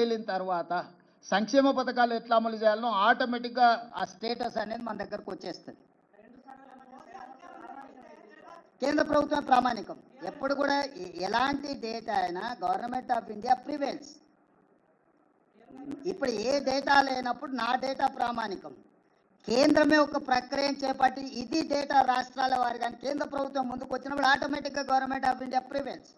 తేలిన తర్వాత సంక్షేమ పథకాలు ఎట్లా అమలు చేయాలనో ఆటోమేటిక్గా ఆ స్టేటస్ అనేది మన దగ్గరకు వచ్చేస్తుంది. కేంద్ర ప్రభుత్వం ప్రామాణికం. ఎప్పుడు కూడా ఎలాంటి డేటా అయినా గవర్నమెంట్ ఆఫ్ ఇండియా ప్రివెల్స్. ఇప్పుడు ఏ డేటా లేనప్పుడు నా డేటా ప్రామాణికం. కేంద్రమే ఒక ప్రక్రియను చేపట్టి ఇది డేటా రాష్ట్రాల వారి కానీ కేంద్ర ప్రభుత్వం ముందుకు వచ్చినప్పుడు ఆటోమేటిక్గా గవర్నమెంట్ ఆఫ్ ఇండియా ప్రివెల్స్.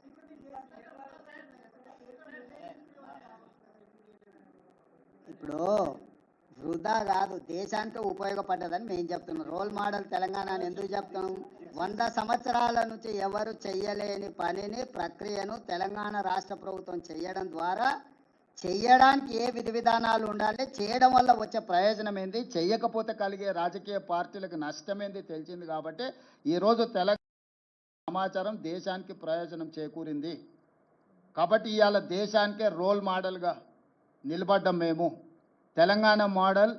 ఇప్పుడు వృధా కాదు దేశానికి ఉపయోగపడ్డదని మేము చెప్తున్నాం. రోల్ మోడల్ తెలంగాణ అని ఎందుకు చెప్తున్నాం వంద సంవత్సరాల నుంచి ఎవరు చెయ్యలేని పనిని ప్రక్రియను తెలంగాణ రాష్ట్ర ప్రభుత్వం చేయడం ద్వారా చెయ్యడానికి ఏ విధి విధానాలు ఉండాలి చేయడం వల్ల వచ్చే ప్రయోజనం ఏంది? చెయ్యకపోతే కలిగే రాజకీయ పార్టీలకు నష్టం ఏంది తెలిసింది కాబట్టి ఈరోజు తెలంగాణ సమాచారం దేశానికి ప్రయోజనం చేకూరింది. కాబట్టి ఇవాళ దేశానికే రోల్ మోడల్గా నిలబడ్డం మేము. తెలంగాణ మోడల్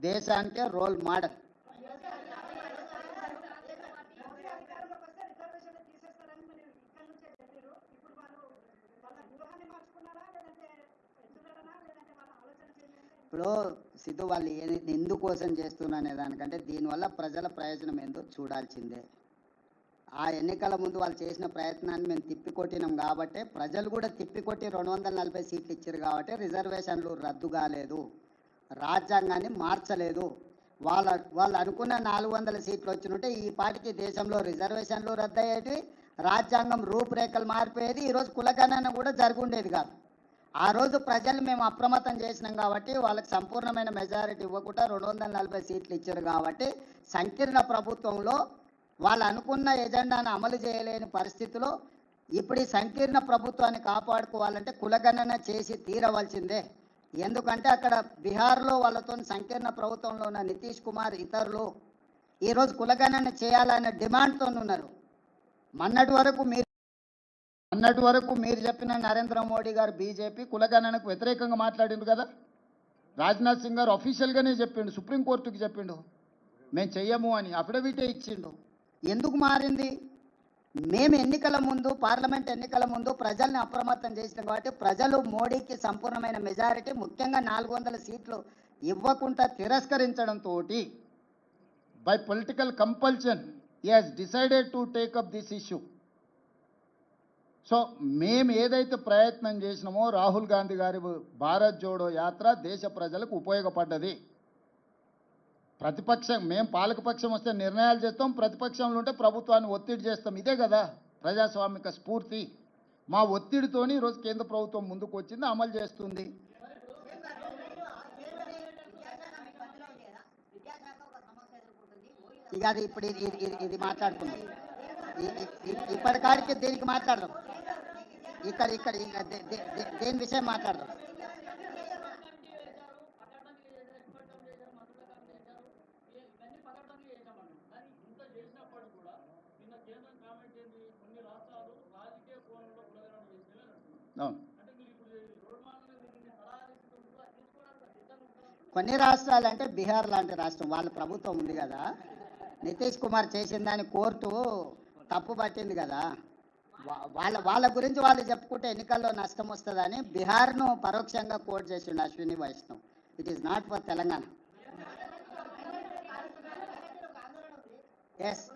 దేశానికే రోల్ మోడల్. ఇప్పుడు సిద్ధు వాళ్ళు ఏ- ఎందుకోసం చేస్తున్నానే దానికంటే దీనివల్ల ప్రజల ప్రయోజనం ఏందో చూడాల్సిందే. ఆ ఎన్నికల ముందు వాళ్ళు చేసిన ప్రయత్నాన్ని మేము తిప్పికొట్టినాం కాబట్టి ప్రజలు కూడా తిప్పికొట్టి రెండు వందల నలభై సీట్లు ఇచ్చారు కాబట్టి రిజర్వేషన్లు రద్దు కాలేదు. రాజ్యాంగాన్ని మార్చలేదు. వాళ్ళ వాళ్ళు అనుకున్న నాలుగు వందల సీట్లు వచ్చినట్టే ఈ పాటికి దేశంలో రిజర్వేషన్లు రద్దయ్యేటి రాజ్యాంగం రూపురేఖలు మారిపోయేది ఈరోజు కులగణన కూడా జరుగుండేది కాదు. ఆ రోజు ప్రజలు మేము అప్రమత్తం చేసినాం కాబట్టి వాళ్ళకి సంపూర్ణమైన మెజారిటీ ఇవ్వకుండా రెండు వందల నలభై సీట్లు ఇచ్చారు కాబట్టి సంకీర్ణ ప్రభుత్వంలో వాళ్ళు అనుకున్న ఎజెండాను అమలు చేయలేని పరిస్థితిలో ఇప్పుడు ఈ సంకీర్ణ ప్రభుత్వాన్ని కాపాడుకోవాలంటే కులగణన చేసి తీరవలసిందే. ఎందుకంటే అక్కడ బీహార్లో వాళ్ళతో సంకీర్ణ ప్రభుత్వంలో ఉన్న నితీష్ కుమార్ ఇతరులు ఈరోజు కులగణన చేయాలనే డిమాండ్తో ఉన్నారు. మొన్నటి వరకు మీరు అన్నటి వరకు మీరు చెప్పిన నరేంద్ర మోడీ గారు బీజేపీ కులగణనకు వ్యతిరేకంగా మాట్లాడిండు కదా? రాజ్నాథ్ సింగ్ గారు అఫీషియల్గానే చెప్పిండు సుప్రీంకోర్టుకి చెప్పిండు. మేము చెయ్యము అని అఫిడవిటే ఇచ్చిండు. ఎందుకు మారింది? మేము ఎన్నికల ముందు పార్లమెంట్ ఎన్నికల ముందు ప్రజల్ని అప్రమత్తం చేసినాం కాబట్టి ప్రజలు మోడీకి సంపూర్ణమైన మెజారిటీ ముఖ్యంగా నాలుగు వందల సీట్లు ఇవ్వకుండా తిరస్కరించడంతో by political compulsion he has decided to take up this issue so మేము ఏదైతే ప్రయత్నం చేసినామో రాహుల్ గాంధీ గారి భారత్ జోడో యాత్ర దేశ ప్రజలకు ఉపయోగపడ్డది. ప్రతిపక్షం మేము పాలకపక్షం వస్తే నిర్ణయాలు చేస్తాం ప్రతిపక్షంలో ఉంటే ప్రభుత్వాన్ని ఒత్తిడి చేస్తాం. ఇదే కదా ప్రజాస్వామిక స్ఫూర్తి. మా ఒత్తిడితోని ఈరోజు కేంద్ర ప్రభుత్వం ముందుకు వచ్చింది అమలు చేస్తుంది. ఇక అది ఇప్పుడు ఇది ఇది- ఇది మాట్లాడుకుందాం. ఇప్పటికాడికి దీనికి మాట్లాడదాం? ఇక్కడ ఇక్కడ దేని విషయం మాట్లాడదాం? కొన్ని రాష్ట్రాలు అంటే బీహార్ లాంటి రాష్ట్రం వాళ్ళ ప్రభుత్వం ఉంది కదా. నితీష్ కుమార్ చేసిన దాని కోర్టు తప్పు పట్టింది కదా. వాళ్ళ వాళ్ళ గురించి వాళ్ళు చెప్పుకుంటే ఎన్నికల్లో నష్టం వస్తుందని బీహార్ను పరోక్షంగా కోర్టు చేసిండు Ashwini Vaishnaw. It is not for Telangana. Yes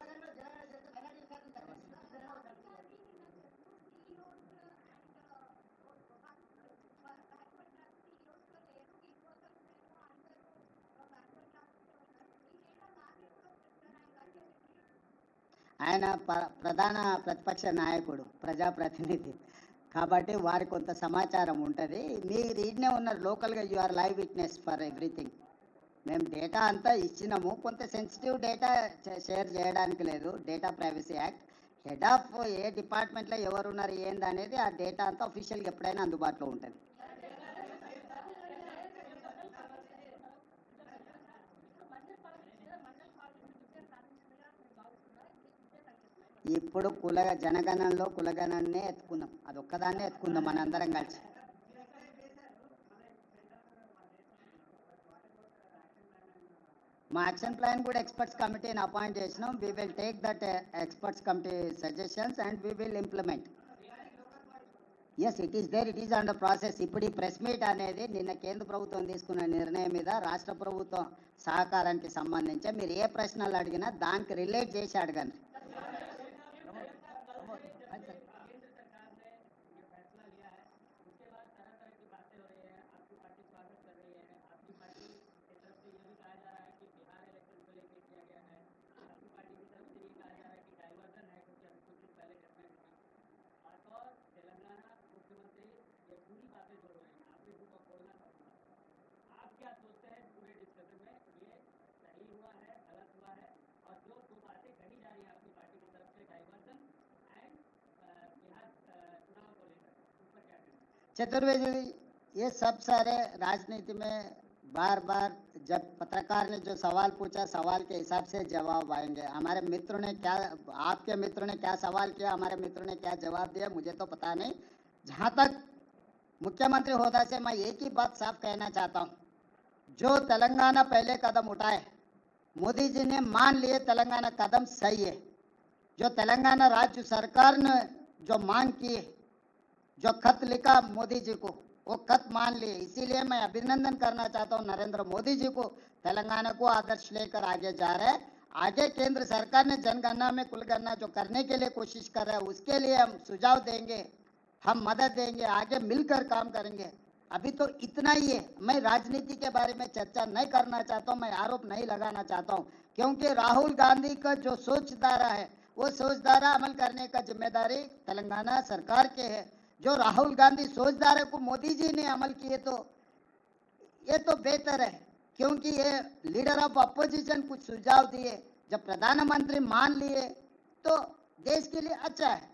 ఆయన ప్రధాన ప్రతిపక్ష నాయకుడు ప్రజాప్రతినిధి. కాబట్టి వారికి కొంత సమాచారం ఉంటుంది. మీరు ఈడనే ఉన్నారు లోకల్గా you are live witness for everything. మేము డేటా అంతా ఇచ్చినాము. కొంత సెన్సిటివ్ డేటా షేర్ చేయడానికి లేదు. Data privacy act. Head of a డిపార్ట్మెంట్లో ఎవరున్నారు ఏందనేది ఏంది అనేది ఆ డేటా అంతా అఫీషియల్గా ఎప్పుడైనా అందుబాటులో ఉంటుంది. ఇప్పుడు కుల జనగణనలో కులగణనే ఎత్తుకుందాం అది ఒక్కదాన్నే ఎత్తుకుందాం మనందరం కలిసి. మా యాక్షన్ ప్లాన్ కూడా ఎక్స్పర్ట్స్ కమిటీని అపాయింట్ చేసినాం. We will take that experts committee suggestions and we will implement yes it is there it is under process ఇప్పుడు ఈ ప్రెస్ మీట్ అనేది నిన్న కేంద్ర ప్రభుత్వం తీసుకున్న నిర్ణయం మీద రాష్ట్ర ప్రభుత్వం సహకారానికి సంబంధించి మీరు ఏ ప్రశ్నలు అడిగినా దానికి రిలేట్ చేసి అడగండి. चतुर्वेदी, ये सब सारे राजनीति में बार बार जब पत्रकार ने जो सवाल पूछा, सवाल के हिसाब से जवाब आएँगे। हमारे मित्रों ने क्या, आपके मित्रों ने क्या सवाल किया, हमारे मित्रों ने क्या जवाब दिया, मुझे तो पता नहीं। जहाँ तक मुख्यमंत्री होदा से मैं एक ही बात साफ़ कहना चाहता हूँ। जो तेलंगाना पहले कदम उठाए, मोदी जी ने मान लिए तेलंगाना कदम सही है। जो तेलंगाना राज्य सरकार ने जो मांग की जो खत लिखा मोदी जी को, वो खत मान लिए। इसीलिए मैं अभिनंदन करना चाहता हूँ नरेंद्र मोदी जी को। तेलंगाना को आदर्श लेकर आगे जा रहे हैं। आगे केंद्र सरकार ने जनगणना में कुलगणना जो करने के लिए कोशिश कर रहा है, उसके लिए हम सुझाव देंगे, हम मदद देंगे, आगे मिलकर काम करेंगे। अभी तो इतना ही है। मैं राजनीति के बारे में चर्चा नहीं करना चाहता हूँ, मैं आरोप नहीं लगाना चाहता हूँ। क्योंकि राहुल गांधी का जो सोचधारा है, वो सोचधारा अमल करने का ज़िम्मेदारी तेलंगाना सरकार के है। जो राहुल गांधी सोचधारा को मोदी जी ने अमल किए तो ये तो बेहतर है, क्योंकि ये लीडर ऑफ़ अपोजिशन कुछ सुझाव दिए, जब प्रधानमंत्री मान लिए तो देश के लिए अच्छा है।